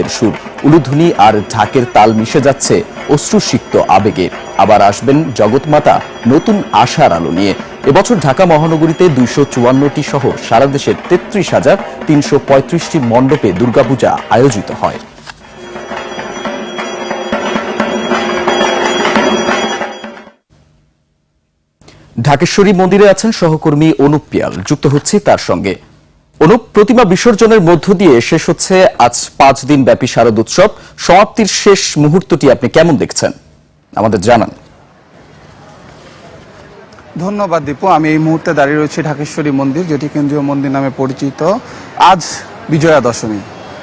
মায়েদের সুর। উলুধ্বনি আর ঢাকের তাল মিশে যাচ্ছে অশ্রুসিক্ত আবেগে। আবার আসবেন জগৎমাতা নতুন আশার আলো নিয়ে। এবছর ঢাকা মহানগরীতে দুইশো চুয়ান্নটি সহ সারা দেশের তেত্রিশ হাজার তিনশো পঁয়ত্রিশটি মণ্ডপে দুর্গাপূজা আয়োজিত হয়। ঢাকেশ্বরী মন্দিরে আছেন সহকর্মী অনুপ পিয়াল। যুক্ত হচ্ছে তার সঙ্গে। অনুপ প্রতিমা বিসর্জনের মধ্য দিয়ে শেষ হচ্ছে আজ পাঁচ দিন ব্যাপী শারদ উৎসব। সমাপ্তির শেষ মুহূর্তটি আপনি কেমন দেখছেন? আমাদের জানান। ধন্যবাদ দীপু, আমি এই মুহূর্তে দাঁড়িয়ে রয়েছি ঢাকেশ্বরী মন্দির, যেটি কেন্দ্রীয় মন্দির নামে পরিচিত। আজ বিজয়া দশমী।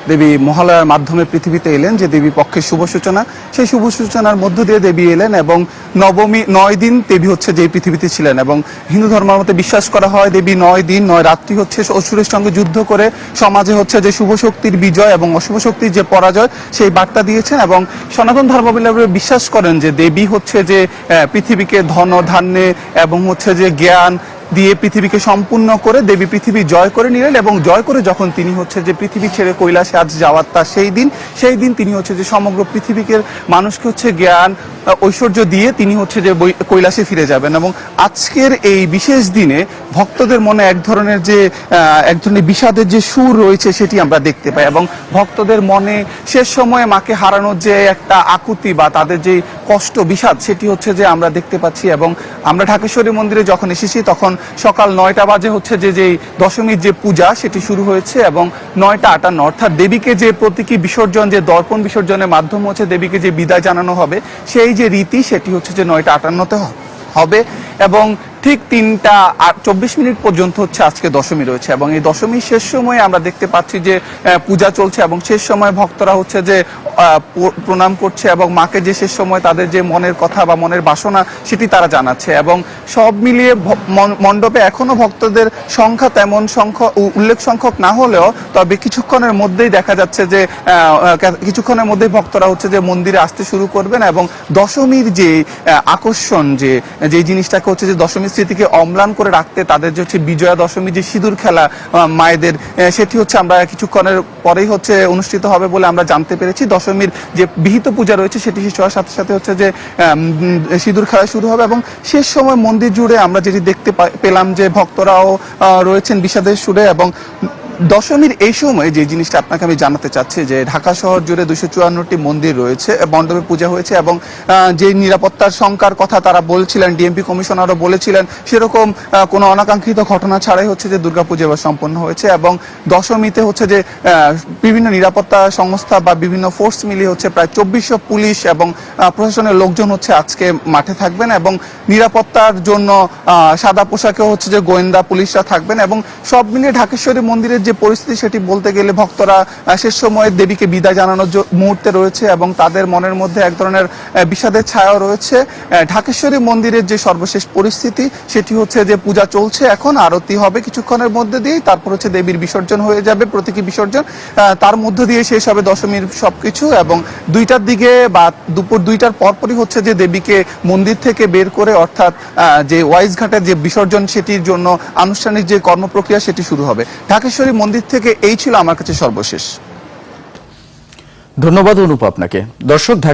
দেবী মহালয়ার মাধ্যমে পৃথিবীতে এলেন যে দেবী পক্ষের শুভ সূচনা। সেই শুভ সূচনার মধ্য দিয়ে দেবী এলেন এবং নবমী, নয় দিন দেবী হচ্ছে যে পৃথিবীতে ছিলেন এবং হিন্দু ধর্মের মতে বিশ্বাস করা হয় দেবী নয় দিন, নয় রাত্রি হচ্ছে অসুরের সঙ্গে যুদ্ধ করে সমাজে হচ্ছে যে শুভ শক্তির বিজয় এবং অশুভ শক্তির যে পরাজয় সেই বার্তা দিয়েছেন এবং সনাতন ধর্মাবলম্বী বিশ্বাস করেন যে দেবী হচ্ছে যে পৃথিবীকে ধন, ধান্যে এবং হচ্ছে যে জ্ঞান দিয়ে পৃথিবীকে সম্পূর্ণ করে দেবী পৃথিবী জয় করে নিলেন এবং জয় করে যখন তিনি হচ্ছে যে পৃথিবী ছেড়ে কৈলাসে আজ যাওয়ার তার সেই দিন সেই দিন তিনি হচ্ছে যে সমগ্র পৃথিবীকে, মানুষকে হচ্ছে জ্ঞান ঐশ্বর্য দিয়ে তিনি হচ্ছে যে কৈলাসে ফিরে যাবেন এবং আজকের এই বিশেষ দিনে ভক্তদের মনে এক ধরনের যে এক ধরনের বিষাদের যে সুর রয়েছে সেটি আমরা দেখতে পাই এবং ভক্তদের মনে শেষ সময়ে মাকে হারানোর যে একটা আকুতি বা তাদের যে কষ্ট, বিষাদ সেটি হচ্ছে যে আমরা দেখতে পাচ্ছি এবং আমরা ঢাকেশ্বরী মন্দিরে যখন এসেছি তখন সকাল নয়টা বাজে হচ্ছে যে যেই দশমীর যে পূজা সেটি শুরু হয়েছে এবং নয়টা আটান্ন, অর্থাৎ দেবীকে যে প্রতীকী বিসর্জন, যে দর্পণ বিসর্জনের মাধ্যম হচ্ছে দেবীকে যে বিদায় জানানো হবে, সেই যে রীতি সেটি হচ্ছে যে নয়টা আটান্নতে হবে এবং ঠিক তিনটা চব্বিশ মিনিট পর্যন্ত হচ্ছে আজকে দশমী রয়েছে এবং এই দশমীর শেষ সময়ে আমরা দেখতে পাচ্ছি যে পূজা চলছে এবং শেষ সময় ভক্তরা হচ্ছে যে প্রণাম করছে এবং মাকে যে শেষ সময় তাদের যে মনের কথা বা মনের বাসনা সেটি তারা জানাচ্ছে এবং সব মিলিয়ে মণ্ডপে এখনও ভক্তদের সংখ্যা তেমন সংখ্যক উল্লেখ সংখ্যক না হলেও তবে কিছুক্ষণের মধ্যেই দেখা যাচ্ছে যে কিছুক্ষণের মধ্যেই ভক্তরা হচ্ছে যে মন্দিরে আসতে শুরু করবেন এবং দশমীর যে আকর্ষণ যে যে জিনিসটাকে হচ্ছে যে দশমীর স্মৃতিকে অম্লান করে রাখতে তাদের যে হচ্ছে বিজয়া দশমী যে সিঁদুর খেলা মায়েদের সেটি হচ্ছে আমরা কিছুক্ষণের পরেই হচ্ছে অনুষ্ঠিত হবে বলে আমরা জানতে পেরেছি। দশমীর যে বিহিত পূজা রয়েছে সেটি শেষ হওয়ার সাথে সাথে হচ্ছে যে সিঁদুর খেলা শুরু হবে এবং শেষ সময় মন্দির জুড়ে আমরা যেটি দেখতে পেলাম যে ভক্তরাও রয়েছেন বিষাদের সুরে এবং দশমীর এই সময়ে যে জিনিসটা আপনাকে আমি জানাতে চাচ্ছি যে ঢাকা শহর জুড়ে দুশো চুয়ান্নটি মন্দির রয়েছে মণ্ডপে পূজা হয়েছে এবং যে নিরাপত্তার শঙ্কার কথা তারা বলছিলেন, ডিএমপি কমিশনারও বলেছিলেন, সেরকম কোনো অনাকাঙ্ক্ষিত ঘটনা ছাড়াই হচ্ছে যে দুর্গাপূজা এবার সম্পন্ন হয়েছে এবং দশমীতে হচ্ছে যে বিভিন্ন নিরাপত্তা সংস্থা বা বিভিন্ন ফোর্স মিলিয়ে হচ্ছে প্রায় চব্বিশশো পুলিশ এবং প্রশাসনের লোকজন হচ্ছে আজকে মাঠে থাকবেন এবং নিরাপত্তার জন্য সাদা পোশাকে হচ্ছে যে গোয়েন্দা পুলিশরা থাকবেন এবং সব মিলিয়ে ঢাকেশ্বরী মন্দিরের যে পরিস্থিতি সেটি বলতে গেলে ভক্তরা শেষ সময়ে দেবীকে বিদায় জানানোর মুহূর্তে রয়েছে এবং তাদের মনের মধ্যে এক ধরনের বিষাদের ছায়াও রয়েছে। ঢাকেশ্বরী মন্দিরের যে সর্বশেষ পরিস্থিতি, সেটি হচ্ছে যে পূজা চলছে এখন, আরতি হবে কিছুক্ষণের মধ্যে দিয়েই, তারপর হচ্ছে দেবীর বিসর্জন হয়ে যাবে, প্রতীকী বিসর্জন। তার মধ্য দিয়ে শেষ হবে দশমীর সবকিছু এবং দুইটার দিকে বা দুপুর দুইটার পরপরই হচ্ছে যে দেবীকে মন্দির থেকে বের করে, অর্থাৎ যে ওয়াইজ ঘাটের যে বিসর্জন, সেটির জন্য আনুষ্ঠানিক যে কর্মপ্রক্রিয়া, সেটি শুরু হবে। ঢাকেশ্বরী মন্দির থেকে এই ছিল আমার কাছে সর্বশেষ। ধন্যবাদ অনুপ আপনাকে। দর্শক